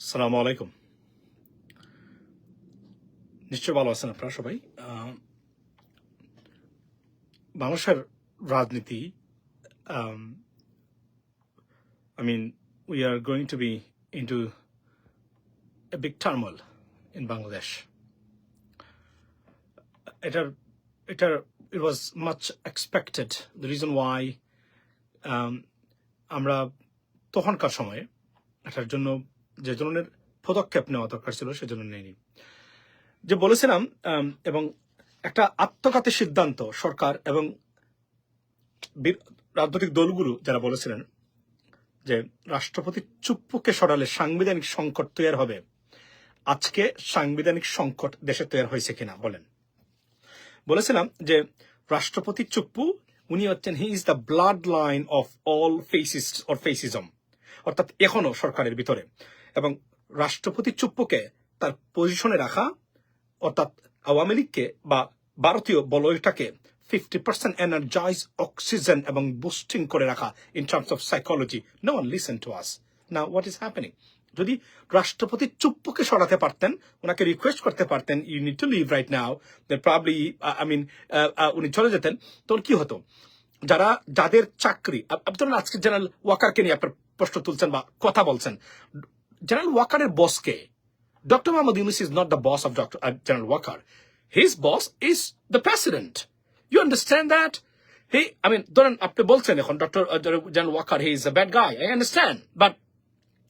সালামু আলাইকুম। নিশ্চয় ভালো আছেন আপনারা সবাই। বাংলাদেশের রাজনীতি I mean we are going to be into a big turmoil in Bangladesh এটার এটার it was much expected the reason why আমরা তখনকার সময়ে এটার জন্য যে ধরনের পদক্ষেপ নেওয়া দরকার ছিল সেজন্য নেয়নি। যে বলেছিলাম এবং একটা আত্মঘাতী সিদ্ধান্ত সরকার এবং রাজনৈতিক দলগুলো যারা বলেছিলেন যে রাষ্ট্রপতি চুপ্পুকে সরালে সাংবিধানিক সংকট তৈরি হবে, আজকে সাংবিধানিক সংকট দেশে তৈরি হয়েছে কিনা বলেন। বলেছিলাম যে রাষ্ট্রপতি চুপ্পু, উনি হচ্ছেন he is the blood line of all fascist or fascism অর্থাৎ এখনও সরকারের ভিতরে। এবং রাষ্ট্রপতি চুপ্পুকে তার পজিশনে রাখা, অর্থাৎ আওয়ামী লীগকে বা ভারতীয় বলয়টাকে ফিফটি পার্সেন্ট এনার্জাইজ অক্সিজেন এবং বুস্টিং করে রাখা in terms of psychology no one listen to us না হোয়াট ইজ হ্যাপেনিং যদি রাষ্ট্রপতি চুপ্পুকে সরাতে পারতেন, ওনাকে রিকোয়েস্ট করতে পারতেন you need to leave right now probably I mean উনি চলে যেতেন, তখন কি হতো? যারা, যাদের চাকরি ধরুন আজকে জেনারেল ওয়াকারকে নিয়ে আপনার প্রশ্ন তুলছেন বা কথা বলছেন জেনারেল ওয়াকারের বসকে doctor Mohammad Yunus is not the boss of doctor general Waker his boss is the president you understand that he I mean ধরেন আপনি বলছেন এখন doctor general Waker he is a bad guy I understand but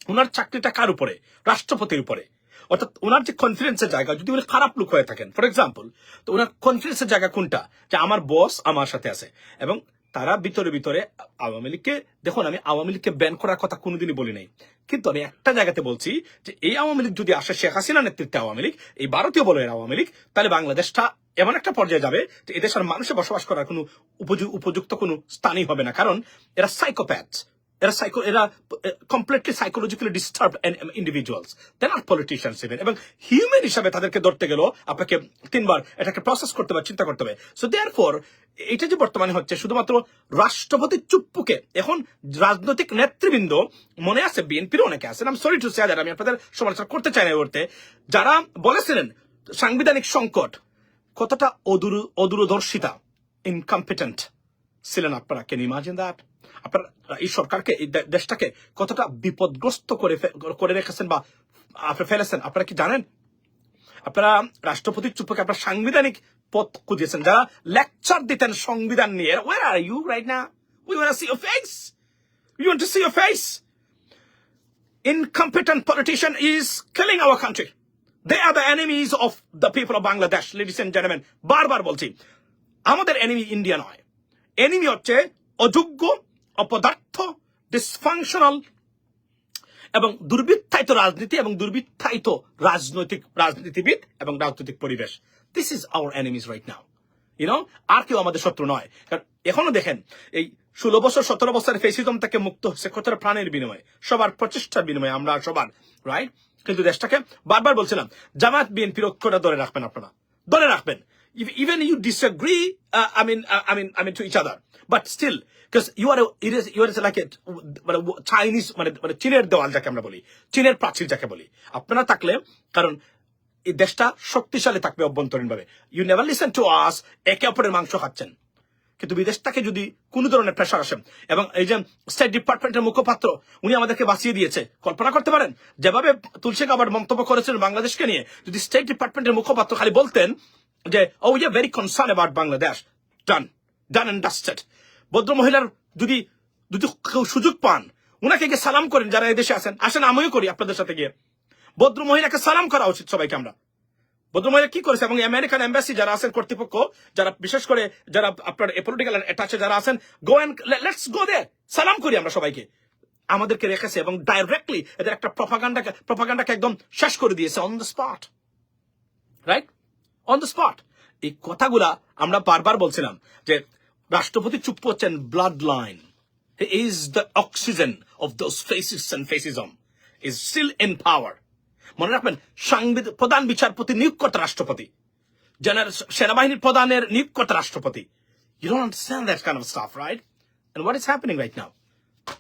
ওনার চাকরিটা কার উপরে? রাষ্ট্রপতির উপরে। অর্থাৎ ওনার যে কনফিডেন্সের জায়গা, যদি উনি খারাপ লোক হয়ে থাকেন ফর এক্সাম্পল তো ওনার কনফিডেন্সের জায়গা কোনটা? যে আমার বস আমার সাথে আছে। এবং তারা ভিতরে ভিতরে আওয়ামী লীগকে, দেখুন, আমি আওয়ামী লীগকে ব্যান করার কথা কোনোদিনই বলি নাই। কিন্তু আমি একটা জায়গাতে বলছি যে, এই আওয়ামী লীগ যদি আসে শেখ হাসিনা নেতৃত্বে আওয়ামী লীগ, এই ভারতীয় বলয়ের আওয়ামী লীগ, তাহলে বাংলাদেশটা এমন একটা পর্যায়ে যাবে যে, এদেশের মানুষে বসবাস করার কোনো উপযু- উপযুক্ত কোনো স্থানই হবে না। কারণ এরা সাইকোপ্যাথ এরা সাইকো এরা completely psychologically disturb individuals then are politicians even এবং হিউম্যান হিসাবে তাদেরকে ধরতে গেলেও আপনাকে তিনবার এটাকে প্রসেস করতে হবে, চিন্তা করতে হবে। সো দেয়ার ফর এটা যে বর্তমানে হচ্ছে, শুধুমাত্র রাষ্ট্রপতি চুপ্পুকে, এখন রাজনৈতিক নেতৃবৃন্দ, মনে আছে বিএনপির অনেকে আছেন আমি সরি টু সে আমি আপনাদের সমালোচনা করতে চাই না এই যারা বলেছিলেন, সাংবিধানিক সংকট কতটা অদূর, অদূরদর্শিতা ইনকম্পিটেন্ট ছিলেন আপনারা? ক্যান ইমাজিন দ্যাট আপনারা এই সরকারকে এই দেশটাকে কতটা বিপদগ্রস্ত করে করে রেখেছেন বা আপনি ফেলেছেন? আপনারা কি জানেন? আপনারা রাষ্ট্রপতির চুপকে আপনারা সাংবিধানিক পথ খুঁজেছেন। যারা লেকচার দিতেন সংবিধান নিয়ে ওয়ার আর ইউ রাইট না we want see your face you want to see your face incompetent politician is killing our country. They are the enemies of the people of Bangladesh, ladies and gentlemen. বারবার বলছি আমাদের enemy India নয়। Enemy হচ্ছে অযোগ্য, অপদার্থ dysfunctional এবং দুর্বৃত্তায়িত রাজনীতি এবং দুর্বৃত্তায়িত রাজনৈতিক, রাজনীতিবিদ এবং রাজনৈতিক পরিবেশ। This is our enemies right now you know আর কেউ আমাদের শত্রু নয়। কারণ এখনও দেখেন, এই ষোলো বছর, সতেরো বছরের ফেসিজম থেকে মুক্ত হচ্ছে কতটা প্রাণের বিনিময়ে? সবার প্রচেষ্টার বিনিময়ে, আমরা সবার রাইট কিন্তু দেশটাকে বারবার বলছিলাম জামাত বিএনপির ঐক্যটা ধরে রাখবেন আপনারা। ধরে রাখবেন। Even you disagree I mean I mean I mean to each other but still because you are it is you are like মানে চাইনিজ মানে মানে চীনের দেওয়াল যাকে আমরা বলি চীনের প্রাচীর যাকে বলি, আপনারা থাকলে, কারণ এই দেশটা শক্তিশালী থাকবে অভ্যন্তরীণ ভাবে you never listen to us একে অপরের মাংস খাচ্ছেন। কিন্তু বিদেশ থেকে যদি কোন ধরনের প্রেশার আসে, এবং এই যে স্টেট ডিপার্টমেন্টের মুখপাত্র, উনি আমাদেরকে বাঁচিয়ে দিয়েছে, কল্পনা করতে পারেন? যেভাবে তুলসী কাবার মন্তব্য করেছেন বাংলাদেশকে নিয়ে, যদি স্টেট ডিপার্টমেন্টের মুখপাত্র খালি বলতেন যে ও ইয়ে very concern about Bangladesh done done and dusted ভদ্র মহিলার যদি যদি কেউ সুযোগ পান, উনাকে গিয়ে সালাম করেন যারা এদেশে আছেন। আসেন, আমিও করি আপনাদের সাথে গিয়ে। ভদ্র মহিলাকে সালাম করা উচিত সবাইকে আমরা। ভদ্রমহিলা কি করেছে? এবং আমেরিকান এম্বাসি যারা আছেন কর্তৃপক্ষ, যারা বিশেষ করে যারা আপনার পলিটিক্যাল অ্যাটাচে যারা আছেন গো অ্যান্ড লেটস গো দে সালাম করি আমরা সবাইকে। আমাদেরকে রেখেছে এবং ডাইরেক্টলি এদের একটা প্রপাগান্ডাকে প্রপাগান্ডাকে একদম শেষ করে দিয়েছে on the spot right on the spot এই কথাগুলা আমরা বারবার বলছিলাম যে রাষ্ট্রপতি চুপ হচ্ছেন blood line is the oxygen of those fascists and fascism is still in power মনে রাখবেন সাংবিধান প্রধান বিচারপতি নিয়োগকর্তা রাষ্ট্রপতি। জেনারেল সেনাবাহিনীর প্রধানের নিয়োগকর্তা রাষ্ট্রপতি। You don't understand that kind of stuff right and what is happening right now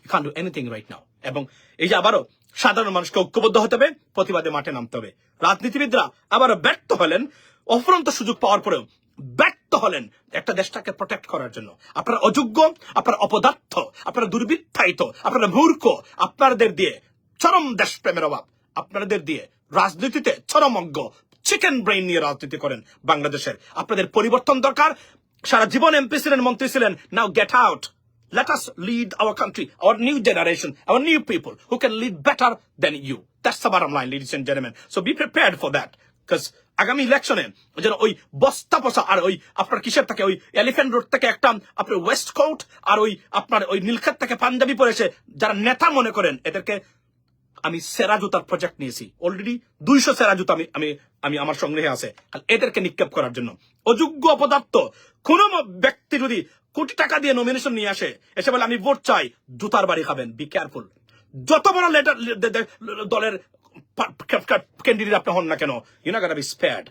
you can do anything right now এবং এই যে আবারও সাধারণ মানুষকে ঐক্যবদ্ধ হতে হবে, প্রতিবাদে মাঠে নামতে হবে। রাজনীতিবিদরা আবার ব্যর্থ হলেন অফুরন্ত সুযোগ পাওয়ার পরেও ব্যর্থ হলেন একটা দেশটাকে প্রোটেক্ট করার জন্য আপনারা অযোগ্য আপনারা অপদার্থ আপনারা দুর্বৃত্তায়িত আপনারা মূর্খ আপনাদের দিয়ে চরম দেশপ্রেমের অভাব আপনাদের দিয়ে রাজনীতিতে চরম অজ্ঞ চিকেন ব্রেইন নিয়ে রাজনীতি করেন বাংলাদেশের আপনাদের পরিবর্তন দরকার সারা জীবন এমপি ছিলেন মন্ত্রী ছিলেন now get out Let us lead our country, our new generation, our new people who can lead better than you. That's the bottom line, ladies and. So be prepared for that. Because আগামী ইলেকশনে যেন ওই বস্তা পচা আর ওই আপনার কিসের থেকে ওই এলিফ্যান্ট রোড থেকে একটা আপনার ওয়েস্ট কোট আর ওই আপনার ওই নীলক্ষেত থেকে পাঞ্জাবি পরেছে যারা নেতা মনে করেন, এদেরকে আমি সেরা জুতার প্রজেক্ট নিয়েছি। অলরেডি দুইশো সেরা জুতা আমি আমি আমি আমার সংগ্রহে আছে। এদেরকে নিক্ষেপ করার জন্য। অযোগ্য অপদার্থ কোন ব্যক্তি যদি কোটি টাকা দিয়ে নমিনেশন নিয়ে আসে, এসে বলে, আমি ভোট চাই, জুতার বাড়ি খাবেন বি কেয়ারফুল যত বড় লেটার দলের ক্যান্ডিডেট আপনি হন না কেন? ইউ না বি স্পেয়ার্ড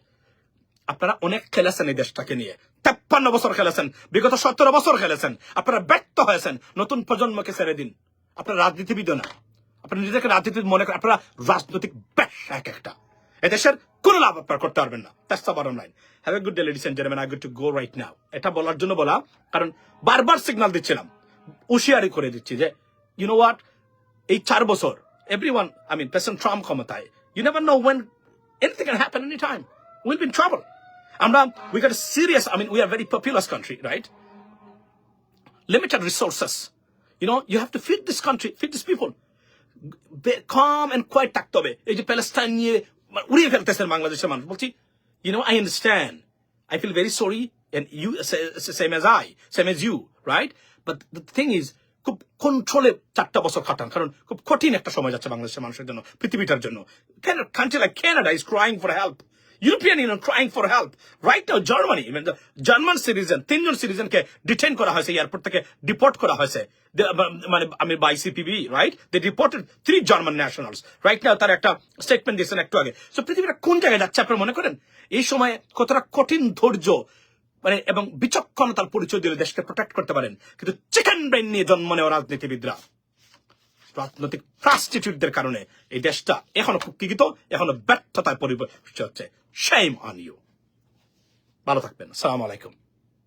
আপনারা অনেক খেলেছেন এই দেশটাকে নিয়ে। তেপ্পান্ন বছর খেলেছেন। বিগত সতেরো বছর খেলেছেন। আপনারা ব্যর্থ হয়েছেন। নতুন প্রজন্মকে ছেড়ে দিন। আপনারা রাজনীতিবিদ না। আপনারা নিজেকে রাজনীতিবিদ মনে করেন। আপনারা রাজনৈতিক ব্যাস এক একটা। এদেশের কোন লাভ আপনারা করতে পারবেন না। That's the bottom line have a good day ladies and gentleman I good to go right now এটা বলার জন্য বলা, কারণ বারবার সিগন্যাল দিচ্ছিলাম। হুঁশিয়ারি করে দিচ্ছি যে ইউ নো হোয়াট এই চার বছর Everyone I mean president Trump ক্ষমতায় you never know when anything can happen any time will be in trouble আমরা we got serious I mean we are very populous country right limited resources. You know, you have to feed this country, feed these people. Be- calm and quiet থাকতে হবে এই যে Palestine নিয়ে মানে উড়িয়ে ফেলতেছেন বাংলাদেশের মানুষ বলছি you know I understand I feel very sorry and you sa- sa- same as I same as you right but the thing is খুব কন্ট্রোলে চারটা বছর কাটান। কারণ খুব কঠিন একটা সময় যাচ্ছে বাংলাদেশের মানুষের জন্য, পৃথিবীটার জন্য। Country like Canada is crying for help European Union crying for help right now Germany German citizen তিনজন সিটিজেনকে ডিটেন করা হয়েছে এয়ারপোর্ট থেকে ডিপোর্ট করা হয়েছে। মানে আমি by CPB right they deported three German nationals right now তার একটা স্টেটমেন্ট দিয়েছেন একটু আগে। সো পৃথিবীটা কোন জায়গায় যাচ্ছে, আপনারা মনে করেন? এই সময়ে কতটা কঠিন ধৈর্য মানে এবং বিচক্ষণতার পরিচয় দিলে দেশকে প্রোটেক্ট করতে পারেন। কিন্তু চিকেন ব্রেন নিয়ে জন্ম নেওয়া রাজনীতিবিদরা, রাজনৈতিক প্রাস্টিটিউটদের কারণে এই দেশটা এখনও কুকিগিত এখনও ব্যর্থতায় পরিবেশ হচ্ছে। সেম অন ভালো থাকবেন। সালাম আলাইকুম।